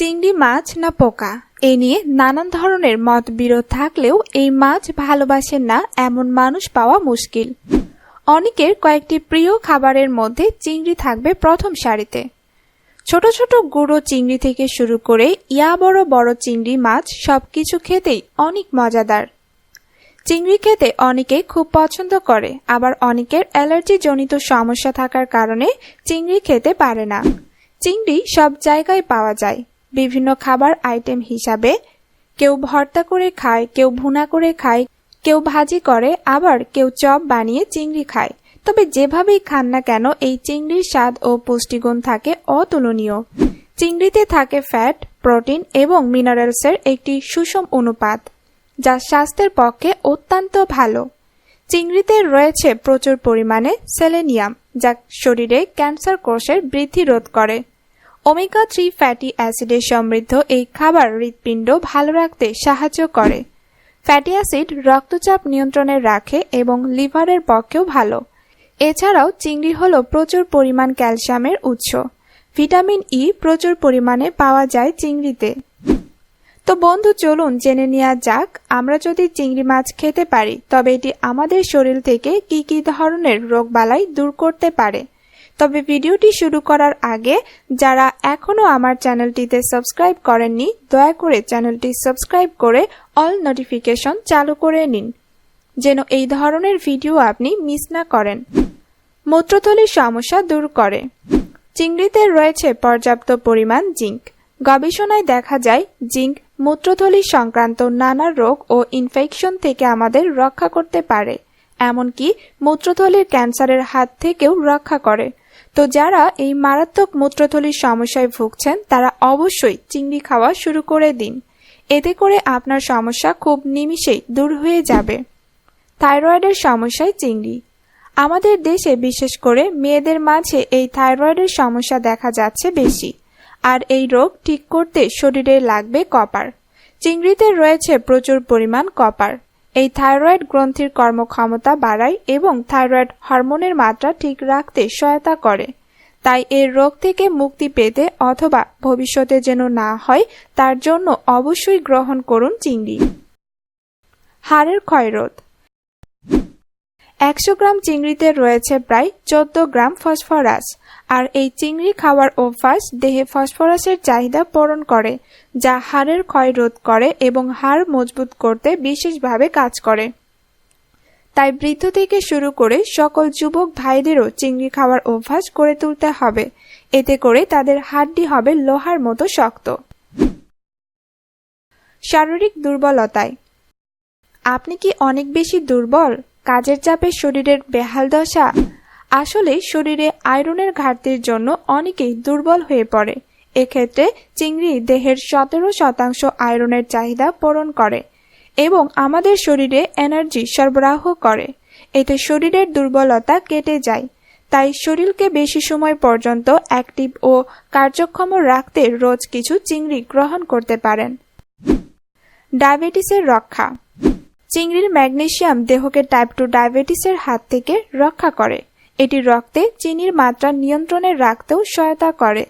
চিংড়ি মাছ না পোকা? এ নিয়ে নানান ধরনের মত বিরোধ থাকলেও এই মাছ ভালোবাসেন না এমন মানুষ পাওয়া মুশকিল। অনেকের কয়েকটি প্রিয় খাবারের মধ্যে চিংড়ি থাকবে প্রথম সারিতে। ছোট ছোট গুঁড়ো চিংড়ি থেকে শুরু করে ইয়া বড় বড় চিংড়ি মাছ সবকিছু খেতেই অনেক মজাদার। চিংড়ি খেতে অনেকে খুব পছন্দ করে, আবার অনেকের অ্যালার্জি জনিত সমস্যা থাকার কারণে চিংড়ি খেতে পারে না। চিংড়ি সব জায়গায় পাওয়া যায়। বিভিন্ন খাবার আইটেম হিসাবে। কেউ ভর্তা করে খায়, কেউ ভুনা করে খায়, কেউ ভাজি করে, আবার কেউ চপ বানিয়ে চিংড়ি খায়। তবে যেভাবেই খান না কেন, এই চিংড়ির স্বাদ ও পুষ্টিগুণ থাকে অতুলনীয়। চিংড়িতে থাকে ফ্যাট, প্রোটিন এবং মিনারেলসের একটি সুষম অনুপাত, যা স্বাস্থ্যের পক্ষে অত্যন্ত ভালো। চিংড়িতে রয়েছে প্রচুর পরিমাণে সেলেনিয়াম, যা শরীরে ক্যান্সার কোষের বৃদ্ধি রোধ করে। ওমেগা থ্রি ফ্যাটি অ্যাসিডে সমৃদ্ধ এই খাবার হৃৎপিণ্ড ভালো রাখতে সাহায্য করে। ফ্যাটি অ্যাসিড রক্তচাপ নিয়ন্ত্রণে রাখে এবং লিভারের পক্ষেও ভালো। এছাড়াও চিংড়ি হল প্রচুর পরিমাণ ক্যালসিয়ামের উৎস। ভিটামিন ই প্রচুর পরিমাণে পাওয়া যায় চিংড়িতে। তো বন্ধু, চলুন জেনে নেওয়া যাক, আমরা যদি চিংড়ি মাছ খেতে পারি, তবে এটি আমাদের শরীর থেকে কি কি ধরনের রোগবালাই দূর করতে পারে? তবে ভিডিওটি শুরু করার আগে, যারা এখনও আমার চ্যানেলটিতে সাবস্ক্রাইব করেননি, দয়া করে চ্যানেলটি সাবস্ক্রাইব করে অল নোটিফিকেশন চালু করে নিন, যেন এই ধরনের ভিডিও আপনি মিস না করেন। মূত্রথলির সমস্যা দূর করে। চিংড়িতে রয়েছে পর্যাপ্ত পরিমাণ জিঙ্ক। গবেষণায় দেখা যায়, জিঙ্ক মূত্রথলি সংক্রান্ত নানা রোগ ও ইনফেকশন থেকে আমাদের রক্ষা করতে পারে, এমনকি মূত্রথলির ক্যান্সারের হাত থেকেও রক্ষা করে। তো যারা এই মারাত্মক মূত্রথলির সমস্যায় ভুগছেন, তারা অবশ্যই চিংড়ি খাওয়া শুরু করে দিন। এতে করে আপনার সমস্যা খুব নিমিষেই দূর হয়ে যাবে। থাইরয়েডের সমস্যায় চিংড়ি। আমাদের দেশে বিশেষ করে মেয়েদের মাঝে এই থাইরয়েডের সমস্যা দেখা যাচ্ছে বেশি। আর এই রোগ ঠিক করতে শরীরে লাগবে কপার। চিংড়িতে রয়েছে প্রচুর পরিমাণ কপার। এই থাইরয়েড গ্রন্থির কর্মক্ষমতা বাড়ায় এবং থাইরয়েড হরমোনের মাত্রা ঠিক রাখতে সহায়তা করে। তাই এর রোগ থেকে মুক্তি পেতে অথবা ভবিষ্যতে যেন না হয়, তার জন্য অবশ্যই গ্রহণ করুন চিংড়ি। হাড়ের ক্ষয়রোধ। একশো গ্রাম চিংড়িতে রয়েছে প্রায় চোদ্দ গ্রাম ফসফরাস, আর এই চিংড়ি খাওয়ার অভ্যাস দেহে ফসফরাসের চাহিদা পূরণ করে, যা হাড়ের ক্ষয় রোধ করে এবং হাড় মজবুত করতে বিশেষভাবে কাজ করে। তাই বৃদ্ধ থেকে শুরু করে সকল যুবক ভাইদেরও চিংড়ি খাওয়ার অভ্যাস করে তুলতে হবে। এতে করে তাদের হাড্ডি হবে লোহার মতো শক্ত। শারীরিক দুর্বলতায়। আপনি কি অনেক বেশি দুর্বল? কাজের চাপে শরীরের বেহাল দশা। আসলে শরীরে আয়রনের ঘাটতির জন্য অনেকেই দুর্বল হয়ে পড়ে। এক্ষেত্রে চিংড়ি দেহের সতেরো শতাংশ আয়রনের চাহিদা পূরণ করে এবং আমাদের শরীরে এনার্জি সরবরাহ করে। এতে শরীরের দুর্বলতা কেটে যায়। তাই শরীরকে বেশি সময় পর্যন্ত অ্যাক্টিভ ও কার্যক্ষম রাখতে রোজ কিছু চিংড়ি গ্রহণ করতে পারেন। ডায়াবেটিসের রক্ষা। চিংড়ির ম্যাগনেসিয়াম দেহকে টাইপ টু ডায়াবেটিসের হাত থেকে রক্ষা করে। এটি রক্তে চিনির মাত্রা নিয়ন্ত্রণে রাখতেও সহায়তা করে।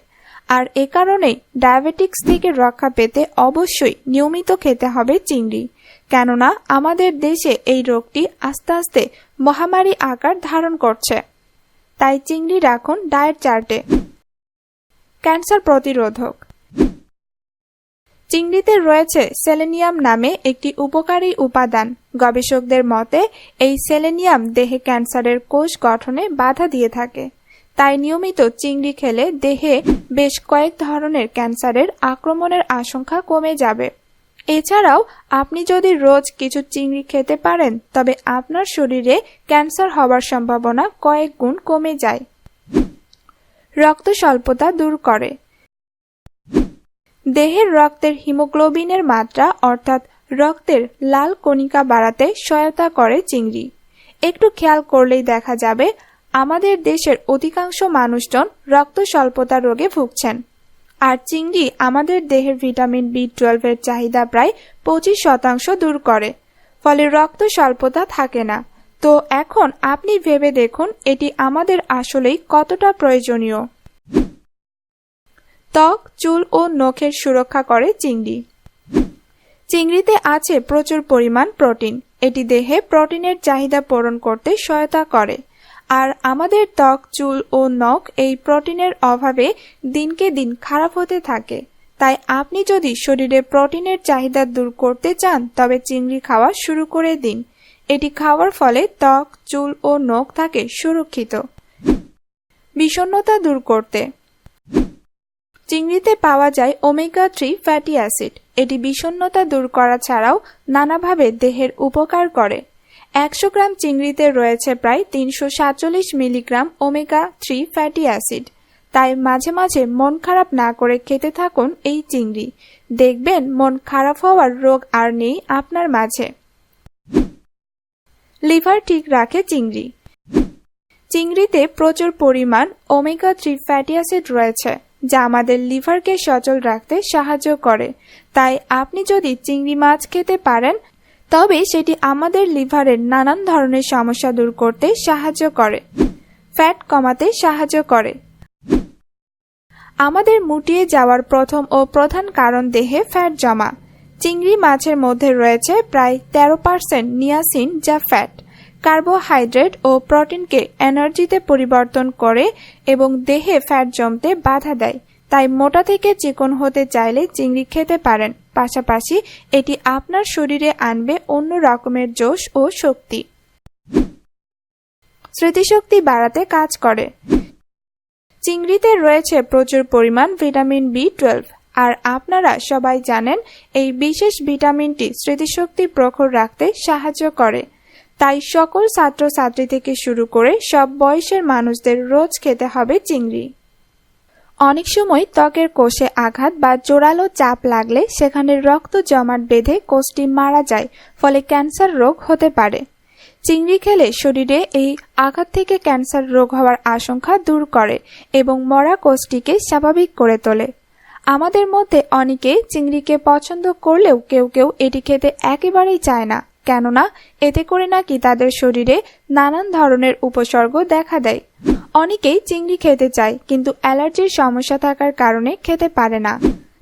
আর এ কারণেই ডায়াবেটিক্স থেকে রক্ষা পেতে অবশ্যই নিয়মিত খেতে হবে চিংড়ি। কেননা আমাদের দেশে এই রোগটি আস্তে আস্তে মহামারী আকার ধারণ করছে। তাই চিংড়ি রাখুন ডায়েট চার্টে ক্যান্সার প্রতিরোধক। চিংড়িতে রয়েছে সেলেনিয়াম নামে একটি উপকারী উপাদান। গবেষকদের মতে, এই সেলেনিয়াম দেহে ক্যান্সারের কোষ গঠনে বাধা দিয়ে থাকে। তাই নিয়মিত চিংড়ি খেলে দেহে বেশ কয়েক ধরনের ক্যান্সারের আক্রমণের আশঙ্কা কমে যাবে। এছাড়াও, আপনি যদি রোজ কিছু চিংড়ি খেতে পারেন, তবে আপনার শরীরে ক্যান্সার হওয়ার সম্ভাবনা কয়েক গুণ কমে যায়। রক্ত স্বল্পতা দূর করে। দেহের রক্তের হিমোগ্লোবিনের মাত্রা, অর্থাৎ রক্তের লাল কণিকা বাড়াতে সহায়তা করে চিংড়ি। একটু খেয়াল করলেই দেখা যাবে, আমাদের দেশের অধিকাংশ মানুষজন রক্ত স্বল্পতা রোগে ভুগছেন। আর চিংড়ি আমাদের দেহের ভিটামিন বি টুয়েলভের চাহিদা প্রায় পঁচিশ শতাংশ দূর করে, ফলে রক্ত স্বল্পতা থাকে না। তো এখন আপনি ভেবে দেখুন, এটি আমাদের আসলেই কতটা প্রয়োজনীয়। ত্বক, চুল ও নখের সুরক্ষা করে চিংড়ি। চিংড়িতে আছে প্রচুর পরিমাণ প্রোটিন। এটি দেহে প্রোটিনের চাহিদা পূরণ করতে সহায়তা করে। আর আমাদের ত্বক, চুল ও নখ এই প্রোটিনের অভাবে দিনকে দিন খারাপ হতে থাকে। তাই আপনি যদি শরীরে প্রোটিনের চাহিদা দূর করতে চান, তবে চিংড়ি খাওয়া শুরু করে দিন। এটি খাওয়ার ফলে ত্বক, চুল ও নখ থাকে সুরক্ষিত। বিষণ্ণতা দূর করতে চিংড়িতে পাওয়া যায় ওমেগা থ্রি ফ্যাটি অ্যাসিড এটি বিষণ্ণতা দূর করা ছাড়াও নানাভাবে দেহের উপকার করে। একশো গ্রাম চিংড়িতে রয়েছে প্রায় তিনশো সাতচল্লিশ milligram omega three fatty acid তাই মাঝে মাঝে মন খারাপ না করে খেতে থাকুন এই চিংড়ি। দেখবেন মন খারাপ হওয়ার রোগ আর নেই আপনার মাঝে। লিভার ঠিক রাখে চিংড়ি। চিংড়িতে প্রচুর পরিমাণ ওমেগা থ্রি ফ্যাটি অ্যাসিড রয়েছে। যা আমাদের লিভারকে সচল রাখতে সাহায্য করে। তাই আপনি যদি চিংড়ি মাছ খেতে পারেন, তবে সেটি আমাদের লিভারের নানান ধরনের সমস্যা দূর করতে সাহায্য করে। ফ্যাট কমাতে সাহায্য করে। আমাদের মুটিয়ে যাওয়ার প্রথম ও প্রধান কারণ দেহে ফ্যাট জমা। চিংড়ি মাছের মধ্যে রয়েছে প্রায় তেরো পার্সেন্ট নিয়াসিন, যা ফ্যাট। কার্বোহাইড্রেট ও প্রোটিনকে এনার্জিতে পরিবর্তন করে এবং দেহে ফ্যাট জমতে বাধা দেয়। তাই মোটা থেকে চিকন হতে চাইলে চিংড়ি খেতে পারেন। পাশাপাশি এটি আপনার শরীরে আনবে অন্য রকমের জোশ ও শক্তি। স্মৃতিশক্তি বাড়াতে কাজ করে। চিংড়িতে রয়েছে প্রচুর পরিমাণ ভিটামিন বি টুয়েলভ। আর আপনারা সবাই জানেন, এই বিশেষ ভিটামিনটি স্মৃতিশক্তি প্রখর রাখতে সাহায্য করে। তাই সকল ছাত্রছাত্রী থেকে শুরু করে সব বয়সের মানুষদের রোজ খেতে হবে চিংড়ি। অনেক সময় ত্বকের কোষে আঘাত বা জোরালো চাপ লাগলে সেখানে রক্ত জমাট বেঁধে কোষটি মারা যায়, ফলে ক্যান্সার রোগ হতে পারে। চিংড়ি খেলে শরীরে এই আঘাত থেকে ক্যান্সার রোগ হওয়ার আশঙ্কা দূর করে এবং মরা কোষটিকে স্বাভাবিক করে তোলে। আমাদের মধ্যে অনেকে চিংড়িকে পছন্দ করলেও কেউ কেউ এটি খেতে একেবারেই চায় না। কেননা এতে করে নাকি তাদের শরীরে নানান ধরনের উপসর্গ দেখা দেয়। অনেকেই চিংড়ি খেতে চায়, কিন্তু অ্যালার্জির সমস্যা থাকার কারণে খেতে পারে না।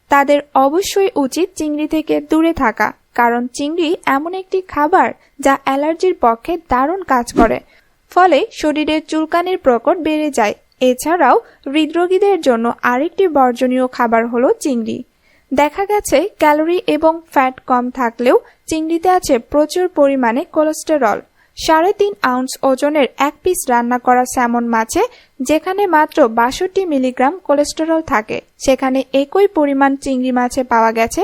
তাদের অবশ্যই উচিত চিংড়ি থেকে দূরে থাকা, কারণ চিংড়ি এমন একটি খাবার যা অ্যালার্জির পক্ষে দারুণ কাজ করে। ফলে শরীরের চুলকানির প্রকট বেড়ে যায়। এছাড়াও হৃদরোগীদের জন্য আরেকটি বর্জনীয় খাবার হলো চিংড়ি। দেখা গেছে ক্যালোরি এবং ফ্যাট কম থাকলেও চিংড়িতে আছে প্রচুর পরিমাণে কোলেস্টেরল। সাড়ে তিন আউন্স ওজনের এক পিস রান্না করা স্যামন মাছে, যেখানে মাত্র বাষট্টি মিলিগ্রাম কোলেস্টেরল থাকে। সেখানে একই পরিমাণ চিংড়ি মাছে পাওয়া গেছে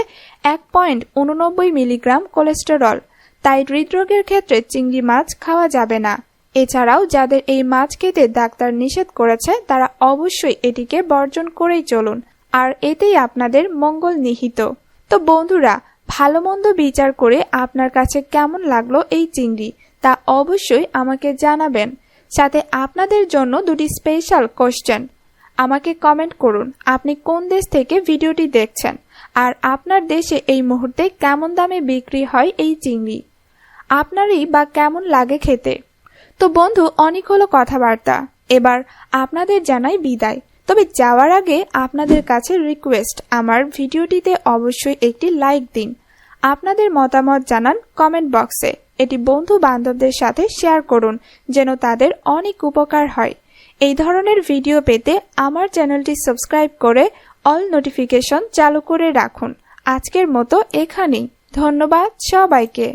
এক পয়েন্ট উননব্বই মিলিগ্রাম কোলেস্টেরল। তাই হৃদরোগের ক্ষেত্রে চিংড়ি মাছ খাওয়া যাবে না। এছাড়াও যাদের এই মাছ খেতে ডাক্তার নিষেধ করেছে, তারা অবশ্যই এটিকে বর্জন করেই চলুন। আর এতেই আপনাদের মঙ্গল নিহিত। তো বন্ধুরা ভালো মন্দ বিচার করে আপনার কাছে কেমন লাগল এই চিংড়ি, তা অবশ্যই আমাকে জানাবেন। সাথে আপনাদের জন্য দুটি স্পেশাল কোশ্চেন আমাকে কমেন্ট করুন, আপনি কোন দেশ থেকে ভিডিওটি দেখছেন, আর আপনার দেশে এই মুহূর্তে কেমন দামে বিক্রি হয় এই চিংড়ি? আপনারই বা কেমন লাগে খেতে? তো বন্ধু, অনেক হলো কথাবার্তা। এবার আপনাদের জানাই বিদায়। তবে যাওয়ার আগে আপনাদের কাছে রিকোয়েস্ট আমার ভিডিওটিতে অবশ্যই একটি লাইক দিন। আপনাদের মতামত জানান কমেন্ট বক্সে এটি বন্ধু বান্ধবদের সাথে শেয়ার করুন, যেন তাদের অনেক উপকার হয়। এই ধরনের ভিডিও পেতে আমার চ্যানেলটি সাবস্ক্রাইব করে অল নোটিফিকেশন চালু করে রাখুন। আজকের মতো এখানেই। ধন্যবাদ সবাইকে।